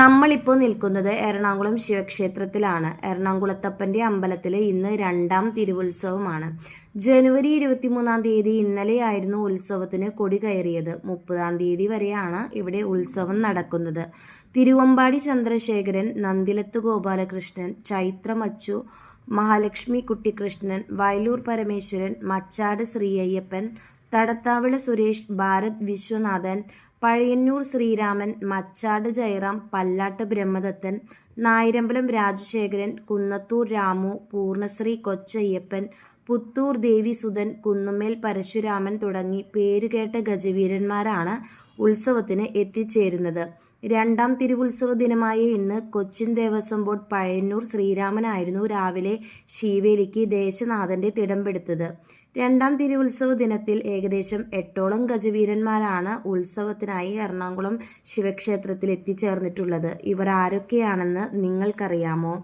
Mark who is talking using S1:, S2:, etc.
S1: നമ്മളിപ്പോൾ നിൽക്കുന്നത് എറണാകുളം ശിവക്ഷേത്രത്തിലാണ്. എറണാകുളത്തപ്പന്റെ അമ്പലത്തിൽ ഇന്ന് രണ്ടാം തിരുവുത്സവമാണ്. ജനുവരി ഇരുപത്തിമൂന്നാം തീയതി ഇന്നലെയായിരുന്നു ഉത്സവത്തിന് കൊടി കയറിയത്. മുപ്പതാം തീയതി വരെയാണ് ഇവിടെ ഉത്സവം നടക്കുന്നത്. തിരുവമ്പാടി ചന്ദ്രശേഖരൻ നന്ദിലത്ത് ഗോപാലകൃഷ്ണൻ ചൈത്രമച്ചു മഹാലക്ഷ്മി കുട്ടിക്കൃഷ്ണൻ വയലൂർ പരമേശ്വരൻ മച്ചാട് ശ്രീയയ്യപ്പൻ തടത്താവിള സുരേഷ് ഭാരത് വിശ്വനാഥൻ പഴയന്നൂർ ശ്രീരാമൻ മച്ചാട് ജയറാം പല്ലാട്ട് ബ്രഹ്മദത്തൻ നായരമ്പലം രാജശേഖരൻ കുന്നത്തൂർ രാമു പൂർണശ്രീ കൊച്ചയ്യപ്പൻ പുത്തൂർ ദേവിസുധൻ കുന്നുമേൽ പരശുരാമൻ തുടങ്ങി പേരുകേട്ട ഗജവീരന്മാരാണ് ഉത്സവത്തിന് എത്തിച്ചേരുന്നത്. രണ്ടാം തിരുവുത്സവ ദിനമായ ഇന്ന് കൊച്ചിൻ ദേവസ്വം ബോർഡ് പഴയന്നൂർ ശ്രീരാമനായിരുന്നു രാവിലെ ശീവേലിക്ക് ദേശനാഥന്റെ തിടമ്പെടുത്തത് രണ്ടാം തിരുവുത്സവ ദിനത്തിൽ ഏകദേശം എട്ടോളം ഗജവീരന്മാരാണ് ഉത്സവത്തിനായി എറണാകുളം ശിവക്ഷേത്രത്തിൽ എത്തിച്ചേർന്നിട്ടുള്ളത്. ഇവർ ആരൊക്കെയാണെന്ന് നിങ്ങൾക്കറിയാമോ?